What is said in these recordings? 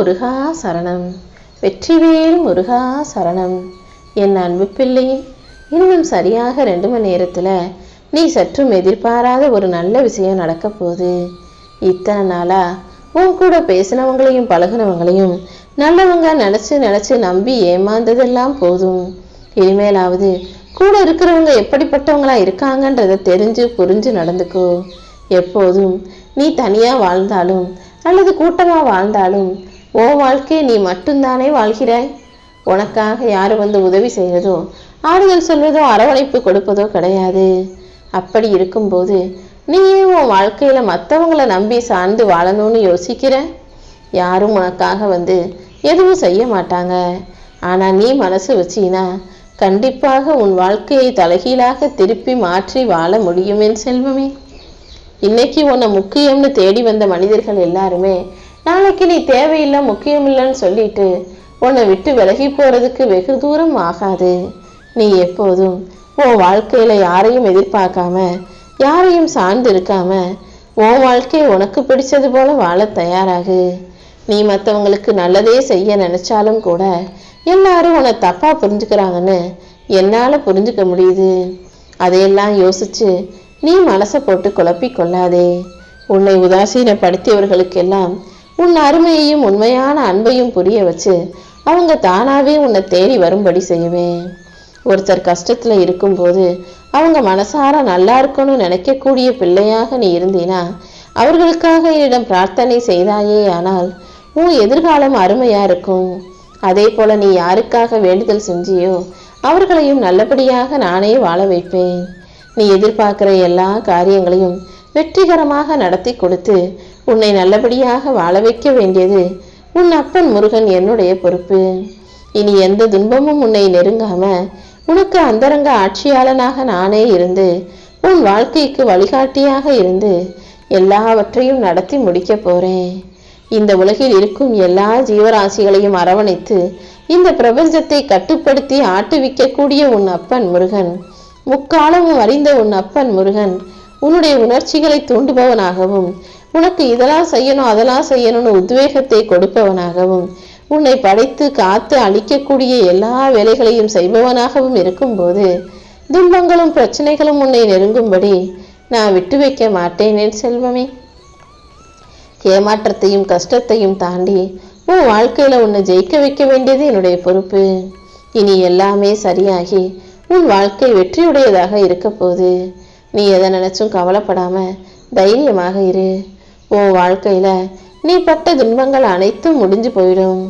முருகா சரணம். வெற்றிவேல் முருகா சரணம். என் அன்பு பிள்ளை இன்னும் சரியாக ரெண்டு மணி நேரத்தில் நீ சற்றும் எதிர்பாராத ஒரு நல்ல விஷயம் நடக்க போகுது. இத்தனை நாளா உன் கூட பேசினவங்களையும் பழகுனவங்களையும் நல்லவங்க நினச்சி நினச்சி நம்பி ஏமாந்ததெல்லாம் போதும். இனிமேலாவது கூட இருக்கிறவங்க எப்படிப்பட்டவங்களா இருக்காங்கன்றத தெரிஞ்சு புரிஞ்சு நடந்துக்கோ. எப்போதும் நீ தனியா வாழ்ந்தாலும் அல்லது கூட்டமா வாழ்ந்தாலும் உன் வாழ்க்கையை நீ மட்டும்தானே வாழ்கிறாய்? உனக்காக யார் வந்து உதவி செய்வதோ ஆறுதல் சொல்வதோ அரவணைப்பு கொடுப்பதோ கிடையாது. அப்படி இருக்கும்போது நீயே உன் வாழ்க்கையில மற்றவங்கள நம்பி சார்ந்து வாழணும்னு யோசிக்கிற? யாரும் உனக்காக வந்து எதுவும் செய்ய மாட்டாங்க. ஆனால் நீ மனசு வச்சினா கண்டிப்பாக உன் வாழ்க்கையை தலைகீழாக திருப்பி மாற்றி வாழ முடியும் என் செல்வமே. இன்னைக்கு உன்னை முக்கியம்னு தேடி வந்த மனிதர்கள் எல்லாருமே நாளைக்கு நீ தேவையில்லை முக்கியமில்லைன்னு சொல்லிட்டு உன்னை விட்டு விலகி போறதுக்கு வெகு தூரம் ஆகாது. நீ எப்போதும் உன் வாழ்க்கையில யாரையும் எதிர்பார்க்காம யாரையும் சார்ந்து இருக்காம உன் வாழ்க்கையை உனக்கு பிடிச்சது போல வாழ தயாராகு. நீ மற்றவங்களுக்கு நல்லதே செய்ய நினைச்சாலும் கூட எல்லாரும் உன்னை தப்பா புரிஞ்சுக்கிறாங்கன்னு என்னால புரிஞ்சுக்க முடியுது. அதையெல்லாம் யோசிச்சு நீ மனசை போட்டு குழப்பிக் கொள்ளாதே. உன்னை உதாசீனப்படுத்தியவர்களுக்கெல்லாம் உன் அருமையையும் உண்மையான அன்பையும் புரிய வச்சு அவங்க தானாவே உன்னை தேடி வரும்படி செய்வேன் ஒருத்தர் கஷ்டத்துல இருக்கும்போது அவங்க மனசார நல்லா இருக்கணும்னு நினைக்கக்கூடிய பிள்ளையாக நீ இருந்தீனா அவர்களுக்காக என்னிடம் பிரார்த்தனை செய்தாயே ஆனால் உன் எதிர்காலம் அருமையா இருக்கும். அதே போல நீ யாருக்காக வேண்டுதல் செஞ்சியோ அவர்களையும் நல்லபடியாக நானே வாழ வைப்பேன். நீ எதிர்பார்க்கிற எல்லா காரியங்களையும் வெற்றிகரமாக நடத்தி கொடுத்து உன்னை நல்லபடியாக வாழ வைக்க வேண்டியது உன் அப்பன் முருகன் என்னுடைய பொறுப்பு. இனி எந்த துன்பமும் உன்னை நெருங்காம உனக்கு அந்தரங்க ஆட்சியாளனாக நானே இருந்து உன் வாழ்க்கைக்கு வழிகாட்டியாக இருந்து எல்லாவற்றையும் நடத்தி முடிக்க போறேன். இந்த உலகில் இருக்கும் எல்லா ஜீவராசிகளையும் அரவணைத்து இந்த பிரபஞ்சத்தை கட்டுப்படுத்தி ஆட்டுவிக்கக்கூடிய உன் அப்பன் முருகன் முக்காலமும் அறிந்த உன் அப்பன் முருகன் உன்னுடைய உணர்ச்சிகளை தூண்டுபவனாகவும் உனக்கு இதெல்லாம் செய்யணும் அதெல்லாம் செய்யணும்னு உத்வேகத்தை கொடுப்பவனாகவும் உன்னை படைத்து காத்து அழிக்கக்கூடிய எல்லா வேலைகளையும் செய்பவனாகவும் இருக்கும்போது துன்பங்களும் பிரச்சனைகளும் உன்னை நெருங்கும்படி நான் விட்டு வைக்க மாட்டேனேன் செல்வமே. ஏமாற்றத்தையும் கஷ்டத்தையும் தாண்டி உன் வாழ்க்கையில உன்னை ஜெயிக்க வைக்க வேண்டியது என்னுடைய பொறுப்பு. இனி எல்லாமே சரியாகி உன் வாழ்க்கை வெற்றியுடையதாக இருக்க போகுது. நீ எதை நினைச்சும் கவலைப்படாம தைரியமாக இரு. உன் வாழ்க்கையில நீ பட்ட துன்பங்கள் அனைத்தும் முடிஞ்சு போயிடும்.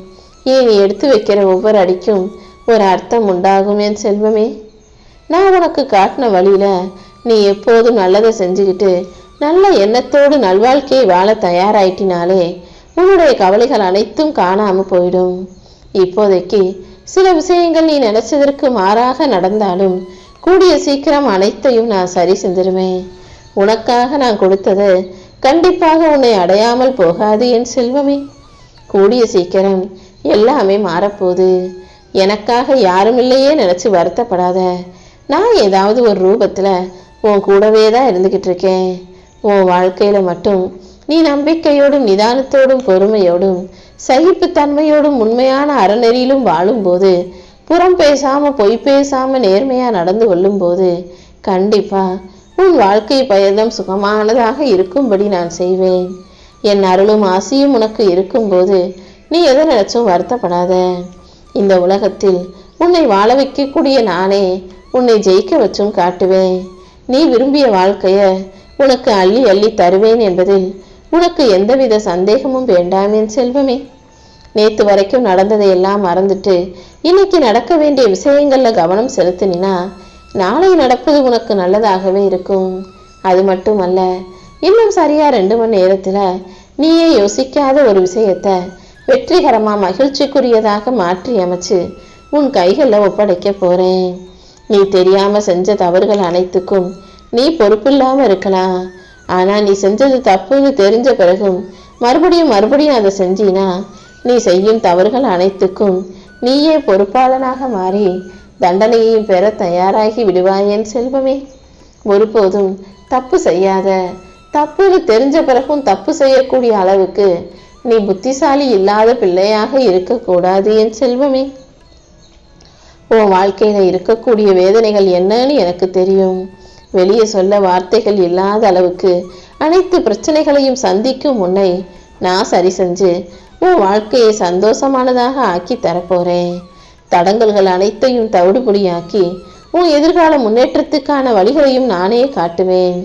நீ எடுத்து வைக்கிற ஒவ்வொரு அடிக்கும் ஒரு அர்த்தம் உண்டாகும் என் செல்வமே. நான் உனக்கு காட்டின வழியில நீ எப்போதும் நல்லதை செஞ்சுக்கிட்டு நல்ல எண்ணத்தோடு நல்வாழ்க்கையை வாழ தயாராயிட்டினாலே உன்னுடைய கவலைகள் அனைத்தும் காணாம போயிடும். இப்போதைக்கு சில விஷயங்கள் நீ நினைச்சதற்கு மாறாக நடந்தாலும் கூடிய சீக்கிரம் அனைத்தையும் நான் சரி செஞ்சிருவேன். உனக்காக நான் கொடுத்தது கண்டிப்பாக உன்னை அடையாமல் போகாது என் செல்வமே. கூடிய சீக்கிரம் எல்லாமே மாறப்போகுது. எனக்காக யாரும் இல்லையே நினைச்சு வருத்தப்படாத. நான் ஏதாவது ஒரு ரூபத்தில் உன் கூடவே தான் இருந்துகிட்டு இருக்கேன். உன் வாழ்க்கையில் மட்டும் நீ நம்பிக்கையோடும் நிதானத்தோடும் பொறுமையோடும் சகிப்புத்தன்மையோடும் உண்மையான அறநெறியிலும் வாழும்போது புறம் பேசாமல் பொய் பேசாமல் நேர்மையாக நடந்து கொள்ளும்போது கண்டிப்பா உன் வாழ்க்கை பயணம் சுகமானதாக இருக்கும்படி நான் செய்வேன். என் அருளும் ஆசையும் உனக்கு இருக்கும்போது நீ எதை நினைச்சும் வருத்தப்படாத. இந்த உலகத்தில் உன்னை வாழ வைக்கக்கூடிய நானே உன்னை ஜெயிக்க வச்சும் காட்டுவேன். நீ விரும்பிய வாழ்க்கைய உனக்கு அள்ளி அள்ளி தருவேன் என்பதில் உனக்கு எந்தவித சந்தேகமும் வேண்டாம் என் செல்வமே. நேத்து வரைக்கும் நடந்ததையெல்லாம் மறந்துட்டு இன்னைக்கு நடக்க வேண்டிய விஷயங்கள்ல கவனம் செலுத்தினா நாளை நடப்பது உனக்கு நல்லதாகவே இருக்கும். அது மட்டுமல்ல இன்னும் சரியா ரெண்டு மணி நேரத்துல நீயே யோசிக்காத ஒரு விஷயத்த வெற்றிகரமா மகிழ்ச்சிக்குரியதாக மாற்றி அமைச்சு உன் கைகளில் ஒப்படைக்க போறேன். நீ தெரியாம செஞ்ச தவறுகள் அனைத்துக்கும் நீ பொறுப்பில்லாம இருக்கலாம். ஆனா நீ செஞ்சது தப்புன்னு தெரிஞ்ச பிறகும் மறுபடியும் மறுபடியும் அதை செஞ்சீனா நீ செய்யும் தவறுகள் அனைத்துக்கும் நீயே பொறுப்பாளனாக மாறி தண்டனையையும் பெற தயாராகி விடுவாயேன் செல்வமே. ஒருபோதும் தப்பு செய்யாத தப்புன்னு தெரிஞ்ச பிறகும் தப்பு செய்யக்கூடிய அளவுக்கு நீ புத்திசாலி இல்லாத பிள்ளையாக இருக்கக்கூடாது என் செல்வமே. உன் வாழ்க்கையில் இருக்கக்கூடிய வேதனைகள் என்னன்னு எனக்கு தெரியும். வெளியே சொல்ல வார்த்தைகள் இல்லாத அளவுக்கு அனைத்து பிரச்சனைகளையும் சந்திக்கும் உன்னை நான் சரி செஞ்சு உன் வாழ்க்கையை சந்தோஷமானதாக ஆக்கி தரப்போறேன். தடங்கல்கள் அனைத்தையும் தவிடுபொடியாக்கி உன் எதிர்கால முன்னேற்றத்துக்கான வழிகளையும் நானே காட்டுவேன்.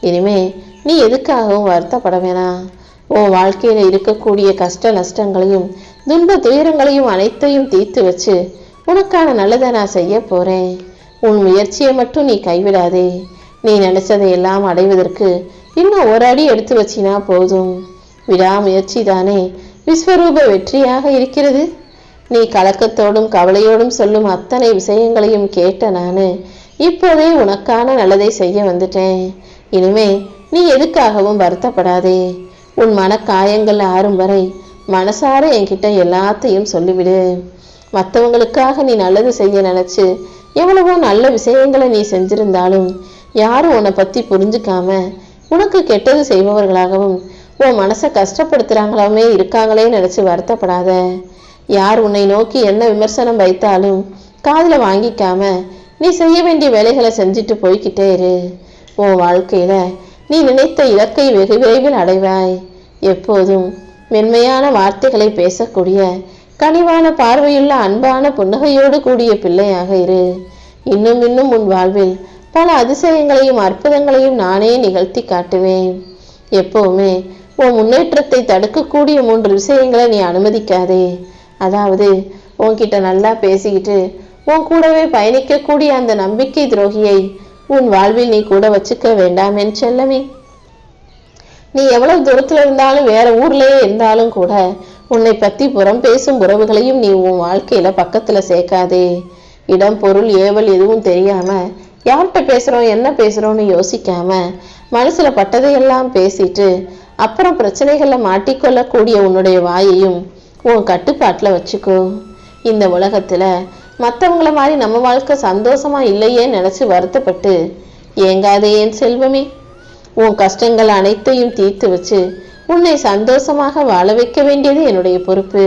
இனிமே நீ எதுக்காகவும் வருத்தப்பட வேணாம் உன் வாழ்க்கையில் இருக்கக்கூடிய கஷ்ட நஷ்டங்களையும் துன்ப துயரங்களையும் அனைத்தையும் தீர்த்து வச்சு உனக்கான நல்லதை நான் செய்ய போறேன். உன் முயற்சியை மட்டும் நீ கைவிடாதே. நீ நினைச்சதை எல்லாம் அடைவதற்கு இன்னும் ஒரு அடி எடுத்து வச்சினா போதும். விடாமுயற்சி தானே விஸ்வரூப வெற்றியாக இருக்கிறது? நீ கலக்கத்தோடும் கவலையோடும் சொல்லும் அத்தனை விஷயங்களையும் கேட்ட நான் இப்போதே உனக்கான நல்லதை செய்ய வந்துட்டேன். இனிமே நீ எதுக்காகவும் வருத்தப்படாதே. உன் மனக்காயங்கள் ஆறும் வரை மனசார என்கிட்ட எல்லாத்தையும் சொல்லிவிடு. மற்றவங்களுக்காக நீ நல்லது செய்ய நினைச்சு எவ்வளவோ நல்ல விஷயங்களை நீ செஞ்சிருந்தாலும் யாரும் உன்னை பற்றி புரிஞ்சுக்காம உனக்கு கெட்டது செய்பவர்களாகவும் உன் மனசை கஷ்டப்படுத்துறாங்களாமே இருக்காங்களே நினச்சி வருத்தப்படாத. யார் உன்னை நோக்கி என்ன விமர்சனம் வைத்தாலும் காதில் வாங்கிக்காம நீ செய்ய வேண்டிய வேலைகளை செஞ்சுட்டு போய்கிட்டே இரு. உன் வாழ்க்கையில நீ நினைத்த இலக்கை வெகு விரைவில் அடைவாய். எப்போதும் மென்மையான வார்த்தைகளை பேசக்கூடிய கனிவான பார்வையுள்ள அன்பான புன்னகையோடு கூடிய பிள்ளையாக இரு. இன்னும் இன்னும் உன் வாழ்வில் பல அதிசயங்களையும் அற்புதங்களையும் நானே நிகழ்த்தி காட்டுவேன். எப்போவுமே உன் முன்னேற்றத்தை தடுக்கக்கூடிய மூன்று விஷயங்களை நீ அனுமதிக்காதே. அதாவது உன்கிட்ட நல்லா பேசிக்கிட்டு உன் கூடவே பயணிக்கக்கூடிய அந்த நம்பிக்கை துரோகியை உன் வாழ்வில் நீ கூட வச்சுக்க வேண்டாம் என் செல்லமே. நீ எவ்வளவு தூரத்துல இருந்தாலும் வேற ஊர்லயே இருந்தாலும் கூட உன்னை பத்தி புறம் பேசும் உறவுகளையும் நீ உன் வாழ்க்கையில பக்கத்துல சேர்க்காதே. இடம் பொருள் ஏவல் எதுவும் தெரியாம யார்கிட்ட பேசுறோம் என்ன பேசுறோம்னு யோசிக்காம மனசுல பட்டதையெல்லாம் பேசிட்டு அப்புறம் பிரச்சனைகளை மாட்டிக்கொள்ளக்கூடிய உன்னுடைய வாயையும் உன் கட்டுப்பாட்டில் வச்சுக்கோ. இந்த உலகத்தில் மற்றவங்கள மாதிரி நம்ம வாழ்க்கை சந்தோஷமா இல்லையே நினச்சி வருத்தப்பட்டு ஏங்காதே என் செல்வமே. உன் கஷ்டங்கள் அனைத்தையும் தீர்த்து வச்சு உன்னை சந்தோஷமாக வாழ வைக்க வேண்டியது என்னுடைய பொறுப்பு.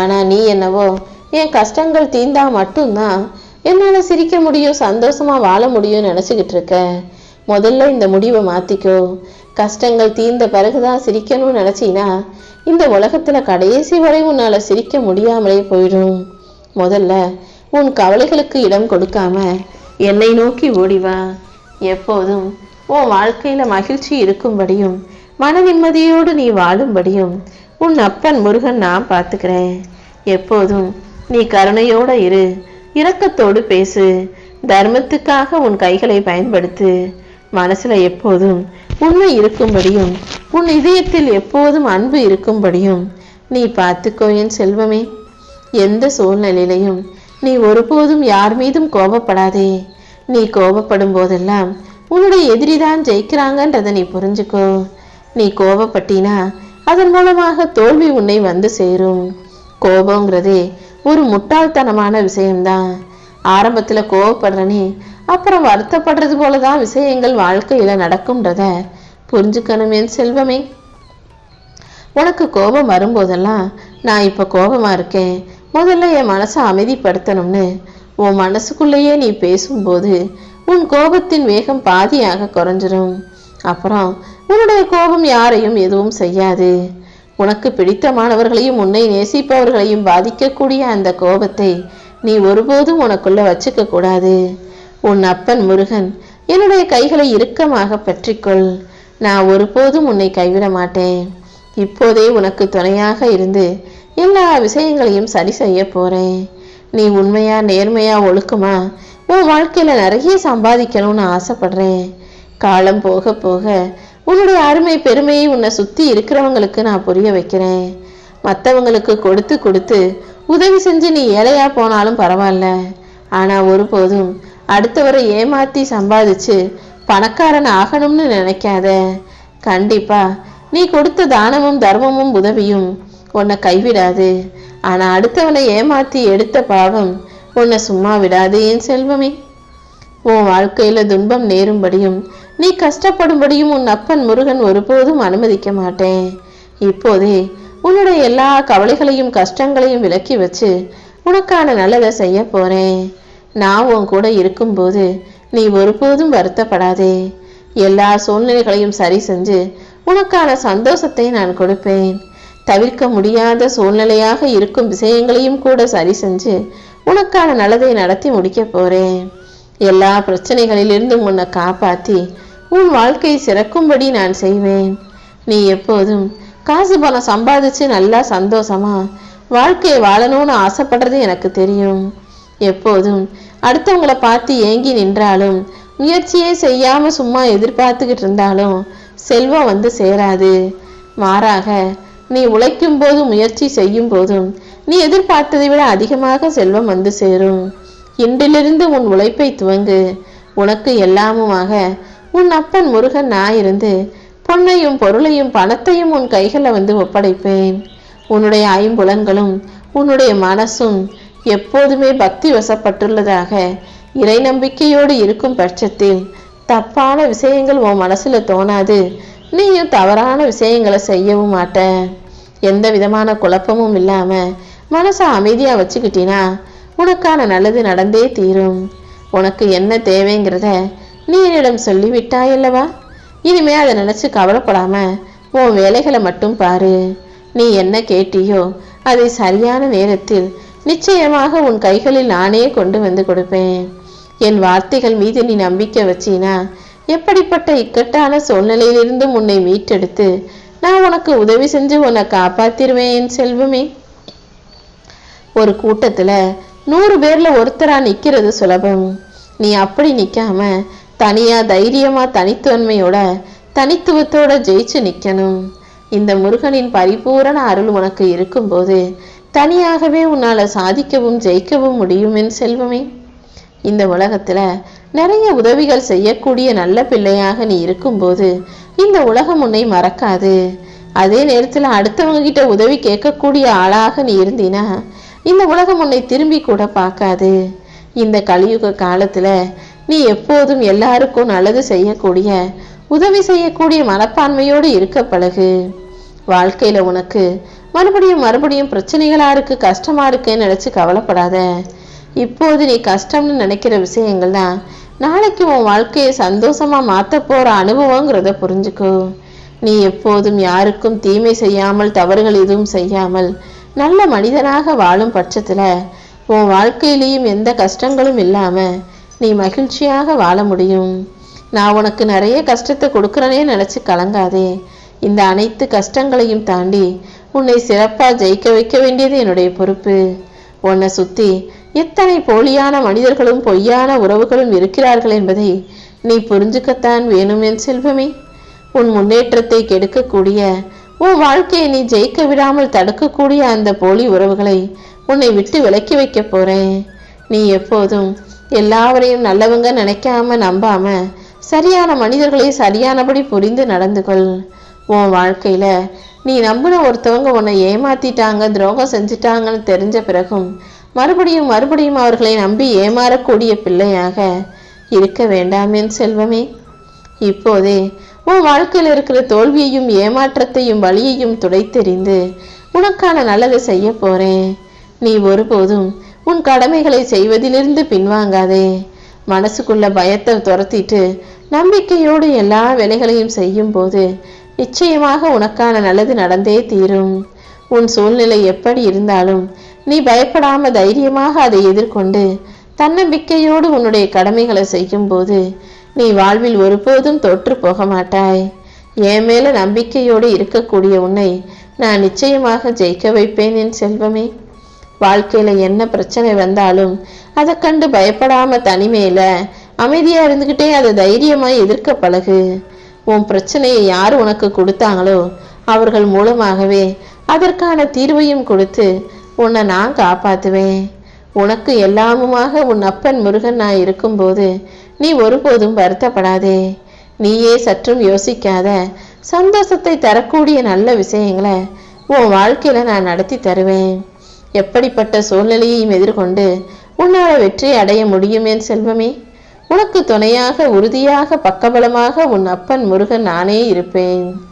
ஆனால் நீ என்னவோ என் கஷ்டங்கள் தீந்தா மட்டும்தான் என்னால் சிரிக்க முடியும் சந்தோஷமாக வாழ முடியும்னு நினச்சிக்கிட்டு இருக்க. முதல்ல இந்த முடிவை மாற்றிக்கோ கஷ்டங்கள் தீர்ந்த பிறகுதான் சிரிக்கணும்னு நினச்சின்னா இந்த உலகத்தில் கடைசி வரை உன்னால் சிரிக்க முடியாமலே போயிடும். முதல்ல உன் கவலைகளுக்கு இடம் கொடுக்காம என்னை நோக்கி ஓடி வா. எப்போதும் உன் வாழ்க்கையில் மகிழ்ச்சி இருக்கும்படியும் மன நிம்மதியோடு நீ வாழும்படியும் உன் அப்பன் முருகன் நான் பார்த்துக்கிறேன். எப்போதும் நீ கருணையோட இரு. இரக்கத்தோடு பேசு. தர்மத்துக்காக உன் கைகளை பயன்படுத்து. மனசுல எப்போதும் உண்மை இருக்கும்படியும் உன் இதயத்தில் எப்போதும் அன்பு இருக்கும்படியும் நீ பார்த்துக்கோ என் செல்வமே. எந்த சூழ்நிலையிலையும் நீ ஒருபோதும் யார் மீதும் கோபப்படாதே. நீ கோபப்படும் போதெல்லாம் உன்னுடைய எதிரிதான் ஜெயிக்கிறாங்கன்றதை நீ புரிஞ்சுக்கோ. நீ கோபப்பட்டினா அதன் மூலமாக தோல்வி உன்னை வந்து சேரும். கோபங்கிறதே ஒரு முட்டாள்தனமான விஷயம்தான். ஆரம்பத்துல கோவப்படுறனே அப்புறம் வருத்தப்படுறது போலதான் விஷயங்கள் வாழ்க்கையில நடக்கும்ன்றத புரிஞ்சுக்கணும் என் செல்வமே. உனக்கு கோபம் வரும்போதெல்லாம் நான் இப்ப கோபமா இருக்கேன். முதல்ல என் மனசை அமைதிப்படுத்தணும்னு உன் மனசுக்குள்ளேயே நீ பேசும்போது உன் கோபத்தின் வேகம் பாதியாக குறைஞ்சிரும். அப்புறம் உன்னுடைய கோபம் யாரையும் எதுவும் செய்யாது. உனக்கு பிடித்தமானவர்களையும் உன்னை நேசிப்பவர்களையும் பாதிக்கக்கூடிய அந்த கோபத்தை நீ ஒருபோதும் உனக்குள்ள வச்சுக்க கூடாது உன் அப்பன் முருகன் என்னுடைய கைகளை இறுக்கமாக பற்றிக்கொள். நான் ஒருபோதும் உன்னை கைவிட மாட்டேன். இப்போதே உனக்கு துணையாக இருந்து எல்லா விஷயங்களையும் சரி செய்ய போறேன். நீ உண்மையா நேர்மையா ஒழுக்குமா உன் வாழ்க்கையில நிறைய சம்பாதிக்கணும்னு ஆசைப்படுறேன். காலம் போக போக உன்னுடைய அருமை பெருமையை உன்னை சுத்தி இருக்கிறவங்களுக்கு நான் புரிய வைக்கிறேன். மற்றவங்களுக்கு கொடுத்து கொடுத்து உதவி செஞ்சு நீ ஏழையா போனாலும் பரவாயில்ல. ஆனா ஒருபோதும் அடுத்தவரை ஏமாத்தி சம்பாதிச்சு பணக்காரன் ஆகணும்னு நினைக்காத. கண்டிப்பா நீ கொடுத்த தானமும் தர்மமும் உதவியும் உன்னை கைவிடாது. ஆனா அடுத்தவனை ஏமாத்தி எடுத்த பாவம் உன்னை சும்மா விடாது என் செல்வமே. உன் வாழ்க்கையில துன்பம் நேரும்படியும் நீ கஷ்டப்படும்படியும் உன் அப்பன் முருகன் ஒருபோதும் அனுமதிக்க மாட்டேன். இப்போதே உன்னுடைய எல்லா கவலைகளையும் கஷ்டங்களையும் விலக்கி வச்சு உனக்கான நல்லதை செய்ய போறேன். நான் உன் கூட இருக்கும்போது நீ ஒருபோதும் வருத்தப்படாதே. எல்லா சூழ்நிலைகளையும் சரி செஞ்சு உனக்கான சந்தோஷத்தை நான் கொடுப்பேன். தவிர்க்க முடியாத சூழ்நிலையாக இருக்கும் விஷயங்களையும் கூட சரி செஞ்சு உனக்கான நல்லதை நடத்தி முடிக்க போறேன். எல்லா பிரச்சனைகளிலிருந்தும் உன்னை காப்பாற்றி உன் வாழ்க்கை சிறக்கும்படி நான் செய்வேன். நீ எப்போதும் காசு பணம் சம்பாதிச்சு நல்லா சந்தோஷமா வாழ்க்கையை வாழணும்னு ஆசைப்படுறது எனக்கு தெரியும். எப்போதும். அடுத்தவங்களை பார்த்து ஏங்கி நின்றாலும் முயற்சியே செய்யாம சும்மா எதிர்பார்த்துக்கிட்டு இருந்தாலும் செல்வம் வந்து சேராது. மாறாக நீ உழைக்கும் போதும் முயற்சி செய்யும் போதும் நீ எதிர்பார்த்ததை விட அதிகமாக செல்வம் வந்து சேரும். இன்றிலிருந்து உன் உழைப்பை துவங்கு. உனக்கு எல்லாமுமாக உன் அப்பன் முருகன் நான் இருந்து பொன்னையும் பொருளையும் பணத்தையும் உன் கைகளில் வந்து ஒப்படைப்பேன். உன்னுடைய ஐம்புலன்களும் உன்னுடைய மனசும் எப்போதுமே பக்தி வசப்பட்டுள்ளதாக இறை நம்பிக்கையோடு இருக்கும் பட்சத்தில் தப்பான விஷயங்கள் உன் மனசுல தோணாது. நீயும் தவறான விஷயங்களை செய்யவும் மாட்ட. எந்த விதமான குழப்பமும் இல்லாம மனசை அமைதியா வச்சுக்கிட்டினா உனக்கான நல்லது நடந்தே தீரும். உனக்கு என்ன தேவைங்கிறத நீ என்னிடம் சொல்லிவிட்டாயல்லவா இனிமே அதை நினைச்சு கவலைப்படாம உன் வேலைகளை மட்டும் பாரு. நீ என்ன கேட்டியோ அதை சரியான நேரத்தில் நிச்சயமாக உன் கைகளில் நானே கொண்டு வந்து கொடுப்பேன். என் வார்த்தைகள் மீது நீ நம்பிக்கை வச்சினா எப்படிப்பட்ட இக்கட்டான சூழ்நிலையிலிருந்தும் உன்னை மீட்டெடுத்து நான் உனக்கு உதவி செஞ்சு உன்னை காப்பாத்திருவேன் என் செல்வமே. ஒரு கூட்டத்துல நூறு பேர்ல ஒருத்தரா நிக்கிறது சுலபம். நீ அப்படி நிக்காம தனியா தைரியமா தனித்தன்மையோட தனித்துவத்தோட ஜெயிச்சு நிக்கணும். இந்த முருகனின் பரிபூரண அருள் உனக்கு இருக்கும்போது தனியாகவே உன்னால சாதிக்கவும் ஜெயிக்கவும் முடியும் என் செல்வமே. இந்த உலகத்துல நிறைய உதவிகள் செய்யக்கூடிய நல்ல பிள்ளையாக நீ இருக்கும்போது இந்த உலகம் உன்னை மறக்காது. அதே நேரத்துல அடுத்தவங்க கிட்ட உதவி கேட்கக்கூடிய ஆளாக நீ இருந்தினா இந்த உலகம் உன்னை திரும்பி கூட பார்க்காது. இந்த கலியுக காலத்துல நீ எப்போதும் எல்லாருக்கும் நல்லது செய்யக்கூடிய உதவி செய்யக்கூடிய மனப்பான்மையோடு இருக்க பழகு. வாழ்க்கையில உனக்கு மறுபடியும் மறுபடியும் பிரச்சனைகளா இருக்கு கஷ்டமா இருக்குன்னு நினைச்சு கவலைப்படாத. இப்போது நீ கஷ்டம்னு நினைக்கிற விஷயங்கள் தான் நாளைக்கு உன் வாழ்க்கையை சந்தோஷமா மாத்த போற அனுபவங்கிறத புரிஞ்சுக்கோ. நீ எப்போதும் யாருக்கும் தீமை செய்யாமல் தவறுகள் எதுவும் செய்யாமல் நல்ல மனிதனாக வாழும் பட்சத்துல உன் வாழ்க்கையிலையும் எந்த கஷ்டங்களும் இல்லாம நீ மகிழ்ச்சியாக வாழ முடியும். நான் உனக்கு நிறைய கஷ்டத்தை கொடுக்குறனே நினைச்சு கலங்காதே. இந்த அனைத்து கஷ்டங்களையும் தாண்டி உன்னை சிறப்பா ஜெயிக்க வைக்க வேண்டியது என்னுடைய பொறுப்பு. உன்னை சுத்தி எத்தனை போலியான மனிதர்களும் பொய்யான உறவுகளும் இருக்கிறார்கள் என்பதை நீ புரிஞ்சுக்கத்தான் வேணும் என் செல்வமே. உன் முன்னேற்றத்தை கெடுக்கக்கூடிய உன் வாழ்க்கையை நீ ஜெயிக்க விடாமல் தடுக்கக்கூடிய அந்த போலி உறவுகளை உன்னை விட்டு விலக்கி வைக்க போறேன். நீ எப்போதும் எல்லாவரையும் நல்லவங்க நினைக்காம நம்பாம சரியான மனிதர்களை சரியானபடி புரிந்து நடந்து கொள். உன் வாழ்க்கையில நீ நம்பின ஒருத்தவங்க உன்னை ஏமாத்திட்டாங்க துரோகம் செஞ்சுட்டாங்கன்னு தெரிஞ்ச பிறகும் மறுபடியும் மறுபடியும் அவர்களை நம்பி ஏமாறக்கூடிய பிள்ளையாக இருக்க வேண்டாம் செல்வமே. இப்போதே உன் வாழ்க்கையில் இருக்கிற தோல்வியையும் ஏமாற்றத்தையும் வழியையும் துடைத்தெறிந்து உனக்கான நல்லதை செய்ய போறேன். நீ ஒருபோதும் உன் கடமைகளை செய்வதிலிருந்து பின்வாங்காதே. மனசுக்குள்ள பயத்தை துரத்திட்டு நம்பிக்கையோடு எல்லா வேலைகளையும் செய்யும் போது நிச்சயமாக உனக்கான நல்லது நடந்தே தீரும். உன் சூழ்நிலை எப்படி இருந்தாலும் நீ பயப்படாம தைரியமாக அதை எதிர்கொண்டு தன்னம்பிக்கையோடு உன்னுடைய கடமைகளை செய்யும்போது நீ வாழ்வில் ஒருபோதும் தோற்று போக மாட்டாய். என் மேல நம்பிக்கையோடு இருக்கக்கூடிய உன்னை நான் நிச்சயமாக ஜெயிக்க வைப்பேன் என் செல்வமே. வாழ்க்கையில என்ன பிரச்சனை வந்தாலும் அதை கண்டு பயப்படாம தனிமையில அமைதியா இருந்துகிட்டே அதை தைரியமாய் எதிர்க்க பழகு. உன் பிரச்சனையை யார் உனக்கு கொடுத்தாங்களோ அவர்கள் மூலமாகவே அதற்கான தீர்வையும் கொடுத்து உன்னை நான் காப்பாற்றுவேன் உனக்கு எல்லாமுமாக உன் அப்பன் முருகன் நான் இருக்கும்போது நீ ஒருபோதும் வருத்தப்படாதே. நீயே சற்றும் யோசிக்காத சந்தோஷத்தை தரக்கூடிய நல்ல விஷயங்களை உன் வாழ்க்கையில நான் நடத்தி தருவேன். எப்படிப்பட்ட சூழ்நிலையையும் எதிர்கொண்டு உன்னால் வெற்றி அடைய முடியுமே செல்வமே. உனக்கு துணையாக உறுதியாக பக்கபலமாக உன் அப்பன் முருகன் நானே இருப்பேன்.